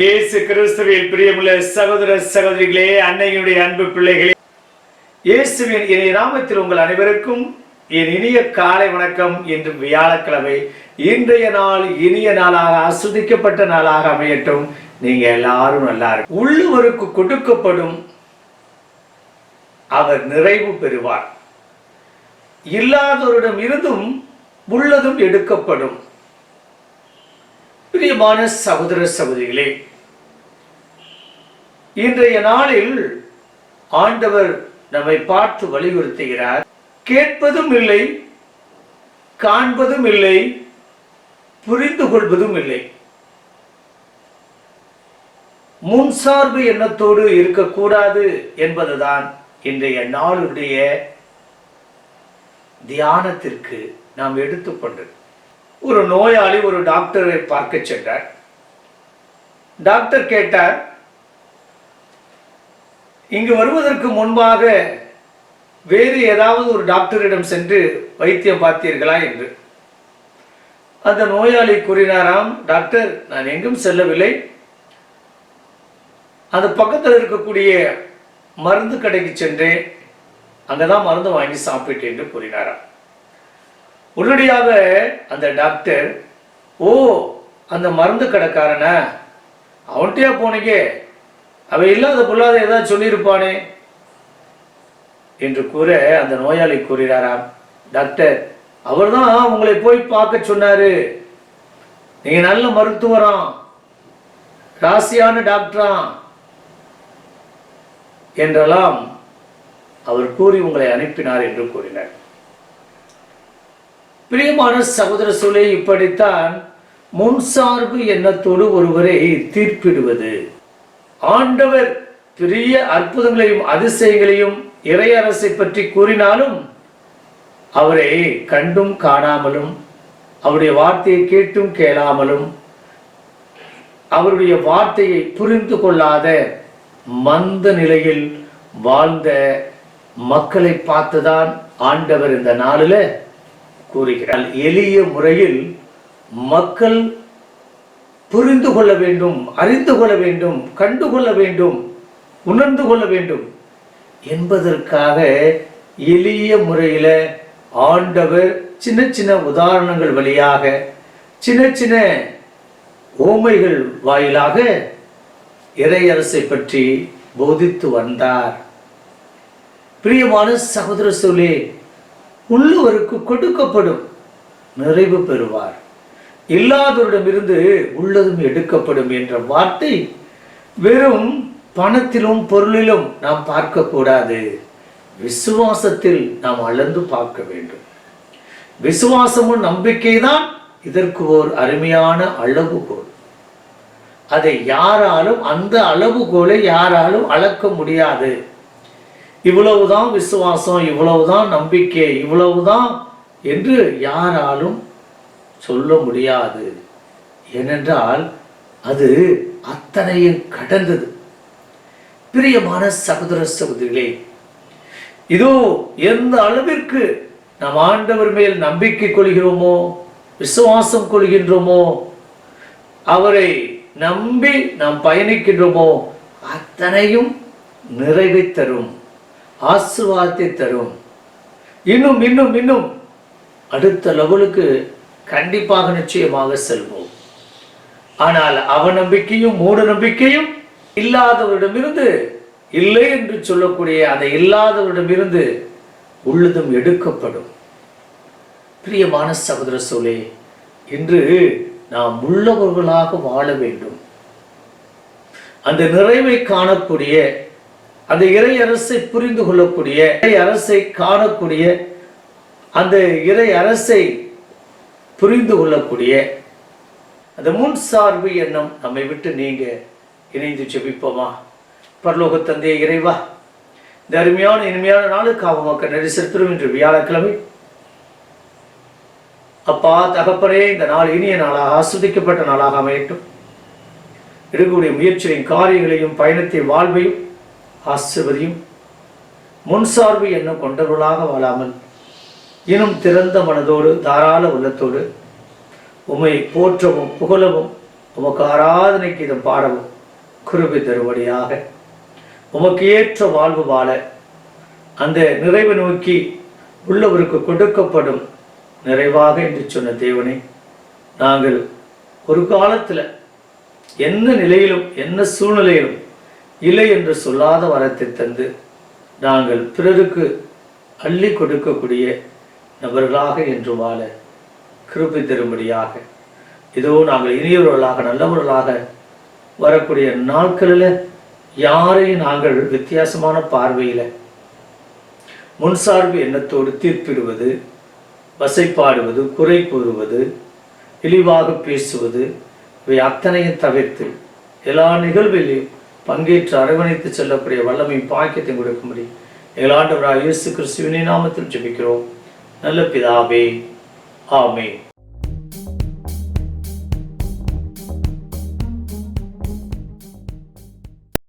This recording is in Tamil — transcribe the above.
இயேசு கிறிஸ்துவில் பிரியமுள்ள சகோதர சகோதரிகளே அன்னையுடைய அன்பு பிள்ளைகளே இயேசுவின் இணைய நாமத்தில் உங்கள் அனைவருக்கும் என் இனிய காலை வணக்கம் என்று வியாழக்கிழமை இன்றைய நாள் இனிய நாளாக ஆஸ்வதிக்கப்பட்ட நாளாக அமையட்டும். நீங்க எல்லாரும் நல்லா இருக்கும் உள்ளுவருக்கு கொடுக்கப்படும் அவர் நிறைவு பெறுவார். இல்லாதவரிடம் இருந்தும் உள்ளதும் எடுக்கப்படும். பிரியமான சகோதர சகோதரிகளே இன்றைய நாளில் ஆண்டவர் நம்மை பார்த்து வலியுறுத்துகிறார். கேட்பதும் இல்லை காண்பதும் இல்லை புரிந்து கொள்வதும் இல்லை. முன்சார்பு எண்ணத்தோடு இருக்கக்கூடாது என்பதுதான் இன்றைய நாளுடைய தியானத்திற்கு நாம் எடுத்துக்கொண்டது. ஒரு நோயாளி ஒரு டாக்டரை பார்க்க சென்றார். டாக்டர் கேட்டார் இங்கு வருவதற்கு முன்பாக வேறு ஏதாவது ஒரு டாக்டரிடம் சென்று வைத்தியம் பார்த்தீர்களா? என்று. அந்த நோயாளி கூறினாராம் டாக்டர் நான் எங்கும் செல்லவில்லை. அந்த பக்கத்தில் இருக்கக்கூடிய மருந்து கடைக்கு சென்றேன். அங்கதான் மருந்து வாங்கி சாப்பிட்டேன் என்று கூறினாராம். உடனடியாக அந்த டாக்டர் ஓ அந்த மருந்து கடைக்காரன? அவன்கிட்டயா போனீங்க? அவ இல்லாத பொல்லாத ஏதாவது சொல்லியிருப்பானே? என்று கூற அந்த நோயாளி கூறுகிறாராம் டாக்டர் அவர் தான் உங்களை போய் பார்க்க சொன்னாரு. நீங்க நல்ல மருத்துவராம். ராசியான டாக்டரா என்றெல்லாம் அவர் கூறி உங்களை அனுப்பினார் என்று கூறினார். பிரியமான சகோதர சூழலை இப்படித்தான் முன்சார்பு எண்ணத்தோடு ஒருவரை தீர்ப்பிடுவது. ஆண்டவர் பெரிய அற்புதங்களையும் அதிசயங்களையும் இறையரசை பற்றி கூறினாலும் அவரை கண்டும் காணாமலும் அவருடைய வார்த்தையை கேட்டும் கேளாமலும் அவருடைய வார்த்தையை புரிந்து கொள்ளாத மந்த நிலையில் வாழ்ந்த மக்களை பார்த்துதான் ஆண்டவர் இந்த நாளில் கூறுகிறார். எளிய முறையில் மக்கள் புரிந்து கொள்ள வேண்டும் அறிந்து கொள்ள வேண்டும் கண்டு கொள்ள வேண்டும் உணர்ந்து கொள்ள வேண்டும் என்பதற்காக எளிய முறையில் ஆண்டவர் சின்ன சின்ன உதாரணங்கள் வழியாக சின்ன சின்ன ஓமைகள் வாயிலாக இறையரசை பற்றி போதித்து வந்தார். பிரியமான சகோதர சொல்லே உள்ளுவருக்கு கொடுக்கப்படும் நிறைவு பெறுவார். இல்லாதவரிடமிருந்து உள்ளதும் எடுக்கப்படும் என்ற வார்த்தை வெறும் பணத்திலும் பொருளிலும் நாம் பார்க்கக்கூடாது. விசுவாசத்தில் நாம் அளந்து பார்க்க வேண்டும். விசுவாசமும் நம்பிக்கைதான் இதற்கு ஓர் அருமையான அளவுகோல். அதை யாராலும் அந்த அளவுகோலை யாராலும் அளக்க முடியாது. இவ்வளவுதான் விசுவாசம் இவ்வளவுதான் நம்பிக்கை இவ்வளவுதான் என்று யாராலும் சொல்ல முடியாது. ஏனென்றால் அது அத்தனையும் கடந்தது. பிரியமான சகோதர சகோதரிகளே இதோ எந்த அளவிற்கு நம் ஆண்டவர் மேல் நம்பிக்கை கொள்கிறோமோ விசுவாசம் கொள்கின்றோமோ அவரை நம்பி நாம் பயணிக்கின்றோமோ அத்தனையும் நிறைவை தரும். ஆசிர்வாதத்தை தரும் இன்னும் இன்னும் இன்னும் அடுத்த லெவலுக்கு கண்டிப்பாக நிச்சயமாக செல்வோம். ஆனால் அவநம்பிக்கையும் மூட நம்பிக்கையும் இல்லாதவரிடமிருந்து இல்லை என்று சொல்லக்கூடிய அந்த இல்லாதவரிடமிருந்து உள்ளதும் எடுக்கப்படும். பிரியமான சகோதர சோலே இன்று நாம் உள்ளவர்களாக வாழ வேண்டும். அந்த நிறைவை காணக்கூடிய அந்த இறை அரசை புரிந்து கொள்ளக்கூடிய இறை அரசை காணக்கூடிய அந்த இறை அரசை புரிந்து கொள்ளக்கூடிய அந்த முன் சார்பு எண்ணம் நம்மை விட்டு நீங்க இணைந்து ஜெபிப்போமா? பரலோக தந்தைய இறைவா இந்த அருமையான இனிமையான நாளுக்காக மக்கள் நெரிசத்திரும் இன்று வியாழக்கிழமை. அப்பா தகப்பனே இந்த நாள் இனிய நாளாக ஆஸ்வதிக்கப்பட்ட நாளாக அமையட்டும். எடுக்கக்கூடிய முயற்சியின் காரியங்களையும் பயணத்தை வாழ்வையும் ஆசிர்வதியும். முன்சார்பு என்னும் கொண்டவர்களாக வாழாமல் இன்னும் திறந்த மனதோடு தாராள உள்ளத்தோடு உம்மை போற்றவும் புகழவும் உமக்கு ஆராதனைக்கு இதை பாடவும் குருபி தருவடியாக உமக்கு ஏற்ற வாழ்வு வாழ அந்த நிறைவு நோக்கி உள்ளவருக்கு கொடுக்கப்படும் நிறைவாக என்று சொன்ன தேவனே நாங்கள் ஒரு காலத்தில் என்ன நிலையிலும் என்ன சூழ்நிலையிலும் இல்லை என்று சொல்லாத வரத்தை தந்து நாங்கள் பிறருக்கு அள்ளி கொடுக்கக்கூடிய நபர்களாக என்று வாழ கிருப்பி தரும்படியாக. இதோ நாங்கள் இனியவர்களாக நல்லவர்களாக வரக்கூடிய நாட்களில் யாரையும் நாங்கள் வித்தியாசமான பார்வையில் முன்சார்பு எண்ணத்தோடு தீர்ப்பிடுவது வசைப்பாடுவது குறை கூறுவது இழிவாக பேசுவது இவை அத்தனையும் தவிர்த்து எல்லா நிகழ்விலையும் பங்கேற்று அரவணைத்து செல்லக்கூடிய வல்லமை பாக்கியத்தை கொடுக்கும்படி எங்களாண்டவராக இயேசு கிறிஸ்துவினை நாமத்தில் ஜெபிக்கிறோம். நல்ல பிதாவே ஆமே